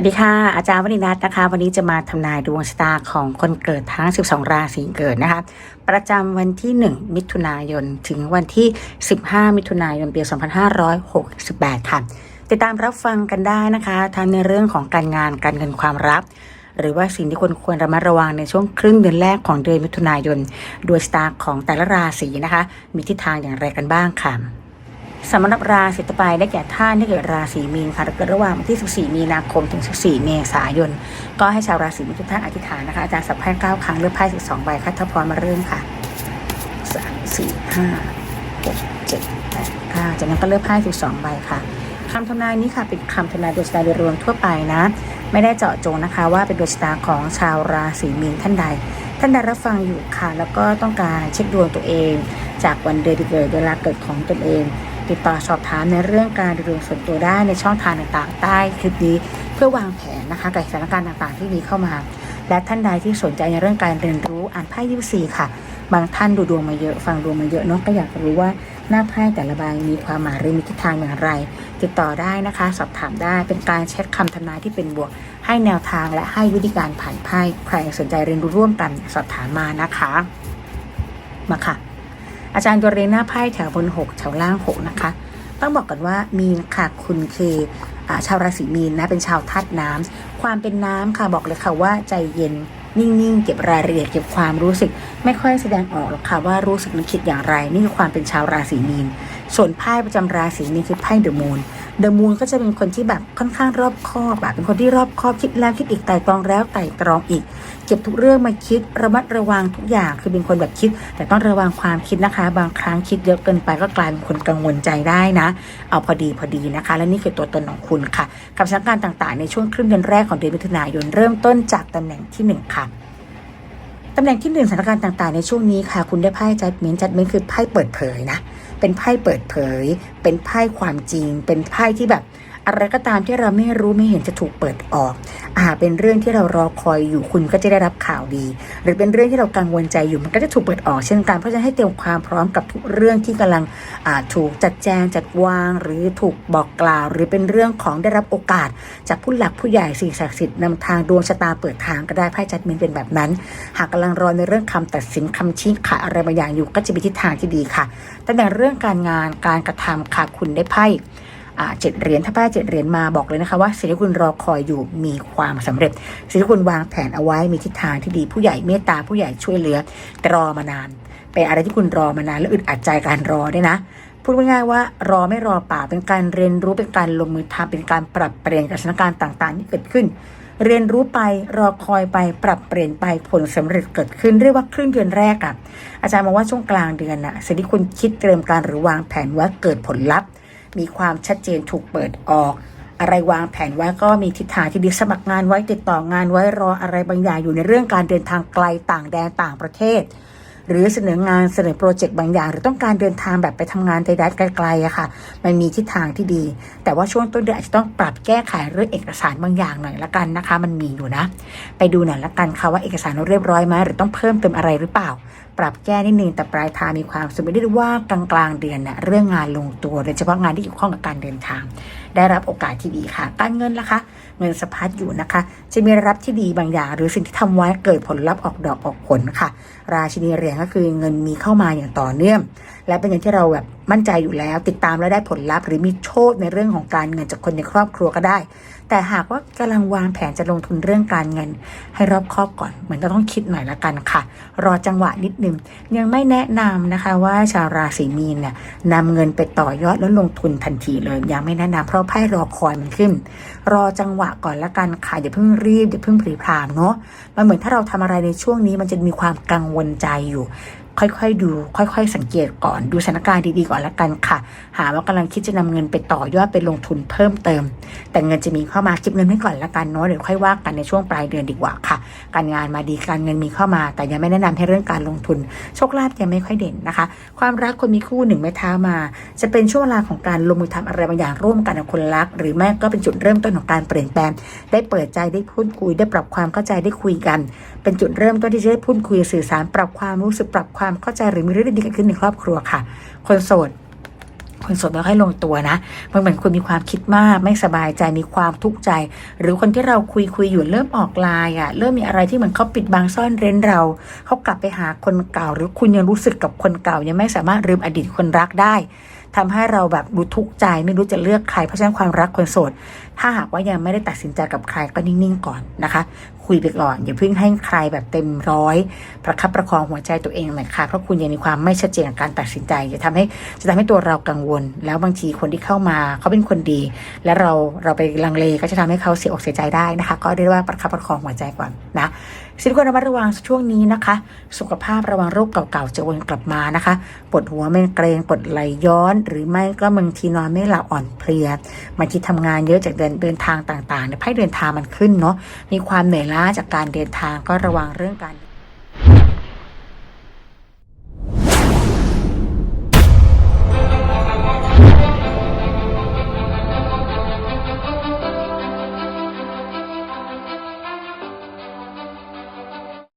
สวัสดีค่ะ อาจารย์วณินัทนะคะ วันนี้จะมาทำนายดวงชะตาของคนเกิดทั้ง 12 ราศีเกิดนะคะ ประจำวันที่ 1 มิถุนายน ถึงวันที่ 15 มิถุนายนปี2568 ค่ะ ติดตามรับฟังกันได้นะคะทั้งในเรื่องของการงานการเงินความรักหรือว่าสิ่งที่คนควรระมัดระวังในช่วงครึ่งเดือนแรกของเดือนมิถุนายนดวงชะตาของแต่ละราศีนะคะ มีทิศทางอย่างไรกันบ้างค่ะ สำหรับราศีต่อไปได้แก่ท่านที่เกิดราศีมีนค่ะเกิดระหว่างวันที่ 14 มีนาคมถึง 14 เมษายน ก็ให้ชาวราศีมีนทุกท่านอธิษฐานนะคะ อาจารย์สับไพ่9ครั้งเลือกไพ่12ใบค่ะถ้าพร้อมมาเริ่มค่ะ 3 4 5 6 7 8 9จากนั้นก็เลือกไพ่12ใบค่ะคำทำนายนี้ค่ะเป็นคำทำนายดวงชะตาโดยรวมทั่วไปนะ ไม่ได้เจาะจงนะคะ ว่าเป็นดวงชะตาของชาวราศีมีนท่านใด ท่านใดรับฟังอยู่ค่ะ แล้วก็ต้องการเช็คดวงตัวเอง จากวันเดือนเกิดเวลาเกิดของตนเอง ติดต่อสอบถามในเรื่องการดูดวงส่วนตัวได้ในช่องทางต่างๆ ใต้คลิปนี้ เพื่อวางแผนนะคะกับสถานการณ์ต่างๆ ที่มีเข้ามา และท่านใดที่สนใจในเรื่องการเรียนรู้อ่านไพ่ยิปซีค่ะ บางท่านดูดวงมาเยอะฟังดวงมาเยอะเนาะก็อยากรู้ว่าหน้าไพ่แต่ละใบมีความหมายหรือมีทิศทางอย่างไร ติดต่อได้นะคะ สอบถามได้เป็นการเช็คคำทำนายที่เป็นบวก ให้แนวทางและให้วิธีการผ่านไพ่ใครสนใจเรียนรู้ร่วมกันสอบถามมานะคะ มาค่ะ อาจารย์ตัวเรนหน้าไพ่แถวบนหกแถวล่างหกนะคะ ต้องบอกก่อนว่ามีนค่ะคุณคือชาวราศีมีนนะเป็นชาวธาตุน้ำความเป็นน้ำค่ะบอกเลยค่ะว่าใจเย็น นิ่งๆ เก็บรายละเอียดเก็บความรู้สึก ไม่ค่อยแสดงออกหรอกค่ะว่ารู้สึกนึกคิดอย่างไร นี่คือความเป็นชาวราศีมีน ส่วนไพ่ประจำราศีมีนคือไพ่เดอะมูนเดอะมูนก็จะเป็นคนที่แบบค่อนข้างรอบคอบแบบเป็นคนที่รอบคอบคิดแล้วคิดอีกไต่ตรองแล้วไต่ตรองอีก เก็บทุกเรื่องมาคิดระมัดระวังทุกอย่างคือเป็นคนแบบคิด แต่ต้องระวังความคิดนะคะ บางครั้งคิดเยอะเกินไปก็กลายเป็นคนกังวลใจได้นะ เอาพอดีพอดีนะคะ และนี่คือตัวตนของคุณค่ะ กับสถานการณ์ต่างๆ ในช่วงครึ่งเดือนแรกของเดือนมิถุนายนเริ่มต้นจากตำแหน่งที่หนึ่งค่ะ ตำแหน่งที่หนึ่งสถานการณ์ต่างๆ ในช่วงนี้ค่ะ คุณได้ไพ่จัดเมนจัดเมนคือไพ่เปิดเผยนะ เป็นไพ่เปิดเผย เป็นไพ่ความจริง เป็นไพ่ที่แบบ อะไรก็ตามที่เราไม่รู้ไม่เห็นจะถูกเปิดออกอาจเป็นเรื่องที่เรารอคอยอยู่คุณก็จะได้รับข่าวดี หรือเป็นเรื่องที่เรากังวลใจอยู่มันก็จะถูกเปิดออกเช่นกันเพราะฉะนั้นให้เตรียมความพร้อมกับทุกเรื่องที่กำลังถูกจัดแจงจัดวาง หรือถูกบอกกล่าว หรือเป็นเรื่องของได้รับโอกาส จากผู้หลักผู้ใหญ่สิ่งศักดิ์สิทธิ์นำทางดวงชะตาเปิดทางก็ได้ไพ่จัดมินเป็นแบบนั้น หากกำลังรอในเรื่องคำตัดสินคำชี้ขาดอะไรบางอย่างอยู่ก็จะมีทิศทางที่ดีค่ะแต่ในเรื่องการงานการกระทำค่ะคุณได้ไพ่ เจ็ดเหรียญถ้าป้าเจ็ดเหรียญมาบอกเลยนะคะว่าสิ่งที่คุณรอคอยอยู่มีความสำเร็จสิ่งที่คุณวางแผนเอาไว้มีทิศทางที่ดีผู้ใหญ่เมตตาผู้ใหญ่ช่วยเหลือแต่รอมานานเป็นอะไรที่คุณรอมานานแล้วอึดอัดใจการรอด้วยนะพูดง่ายๆว่ารอไม่รอป่าเป็นการเรียนรู้เป็นการลงมือทำเป็นการปรับเปลี่ยนกับสถานการณ์ต่างๆที่เกิดขึ้น เรียนรู้ไปรอคอยไปปรับเปลี่ยนไปผลสำเร็จเกิดขึ้นเรียกว่าครึ่งเดือนแรกอะอาจารย์มองว่าช่วงกลางเดือนน่ะสิ่งที่คุณคิดเตรียมการหรือวางแผนว่าเกิดผลลัพธ์ มีความชัดเจนถูกเปิดออก อะไรวางแผนไว้ก็มีทิศทางที่ดีสมัครงานไว้ติดต่องานไว้รออะไรบางอย่างอยู่ในเรื่องการเดินทางไกลต่างแดนต่างประเทศ หรือเสนองานเสนอโปรเจกต์บางอย่าง หรือต้องการเดินทางแบบไปทำงานไกลๆไกลๆอะค่ะ มันมีทิศทางที่ดี แต่ว่าช่วงต้นเดือนอาจจะต้องปรับแก้ไขเรื่องเอกสารบางอย่างหน่อยละกันนะคะ มันมีอยู่นะ ไปดูหน่อยละกันค่ะว่าเอกสารเราเรียบร้อยไหมหรือต้องเพิ่มเติมอะไรหรือเปล่า ปรับแก้นิดนึงแต่ปลายทางมีความสุขไม่ได้ว่ากลางกลางๆเดือนนะเรื่องงานลงตัวโดยเฉพาะงานที่เกี่ยวข้องกับการเดินทางได้รับโอกาสที่ดีค่ะ การเงินล่ะคะ เงินสะพัดอยู่นะคะ จะมีรับที่ดีบางอย่าง หรือสิ่งที่ทำไว้เกิดผลลัพธ์ออกดอกออกผลค่ะ ราชินีเหรียญก็คือเงินมีเข้ามาอย่างต่อเนื่อง และเป็นเงินที่เราแบบมั่นใจอยู่แล้ว ติดตามแล้วได้ผลลัพธ์หรือมีโชคในเรื่องของการเงินจากคนในครอบครัวก็ได้ แต่หากว่ากำลังวางแผนจะลงทุนเรื่องการเงิน ให้รอบคอบก่อนเหมือนจะต้องคิดหน่อยละกันค่ะ รอจังหวะนิดนึงยังไม่แนะนำนะคะว่าชาวราศีมีนเนี่ยนำเงินไปต่อยอดแล้วลงทุนทันทีเลยยังไม่แนะนำเพราะไพ่รอคอยมันขึ้น รอจังหวะก่อนละกันค่ะอย่าเพิ่งรีบอย่าเพิ่งผลีพรามเนาะมันเหมือนถ้าเราทำอะไรในช่วงนี้มันจะมีความกังวลใจอยู่ค่อยๆดู ค่อยๆ สังเกตก่อนดูสถานการณ์ดีๆก่อนละกันค่ะ หาว่ากำลังคิดจะนำเงินไปต่อยอดไปลงทุนเพิ่มเติม แต่เงินจะมีเข้ามาเก็บเงินไว้ก่อนละกันเนาะเดี๋ยวค่อยว่ากันในช่วงปลายเดือนดีกว่าค่ะ การงานมาดีการเงินมีเข้ามา แต่ยังไม่แนะนำให้เรื่องการลงทุน โชคลาภยังไม่ค่อยเด่นนะคะ ความรักคนมีคู่หนึ่งไม้เท้ามา จะเป็นช่วงเวลาของการลงมือทำอะไรบางอย่างร่วมกันกับคนรัก หรือแม่ก็เป็นจุดเริ่มต้นของการเปลี่ยนแปลงได้เปิดใจได้พูดคุยได้ปรับความเข้าใจได้คุยกันเป็นจุดเริ่มต้นที่จะได้พูดคุยสื่อสารปรับความรู้สึกปรับความเข้าใจหรือมีเรื่องดีๆเกิดขึ้นในครอบครัวค่ะ คนโสดคนโสดไม่ค่อยลงตัวนะ มันเหมือนคุณมีความคิดมาก ไม่สบายใจ มีความทุกข์ใจ หรือคนที่เราคุยคุยอยู่เริ่มออกลายอะ เริ่มมีอะไรที่เหมือนเขาปิดบังซ่อนเร้นเรา เขากลับไปหาคนเก่า หรือคุณยังรู้สึกกับคนเก่า ยังไม่สามารถลืมอดีตคนรักได้ ทำให้เราแบบดูทุกข์ใจไม่รู้จะเลือกใครเพราะฉะนั้นความรักคนโสด ถ้าหากว่ายังไม่ได้ตัดสินใจกับใครก็นิ่งๆก่อนนะคะ คุยไปก่อนอย่าเพิ่งให้ใครแบบเต็มร้อยประคับประคองหัวใจตัวเองหน่อยค่ะเพราะคุณยังมีความไม่ชัดเจนกับการตัดสินใจจะทำให้จะทำให้ตัวเรากังวล แล้วบางทีคนที่เข้ามาเขาเป็นคนดี และเราเราไปลังเลก็จะทำให้เขาเสียอกเสียใจได้นะคะ ก็เรียกว่าประคับประคองหัวใจก่อนนะ สิ่งที่ควรระมัดระวังช่วงนี้นะคะ สุขภาพระวังโรคเก่าๆจะวนกลับมานะคะปวดหัวไม่เกรงปวดไหลย้อน หรือไม่ก็บางทีนอนไม่หลับอ่อนเพลียบางทีทำงานเยอะจากเดินเดินทางต่างๆเนี่ยไพ่เดินทางมันขึ้นเนาะมีความเหนื่อยล้าจากการเดินทางก็ระวังเรื่องการ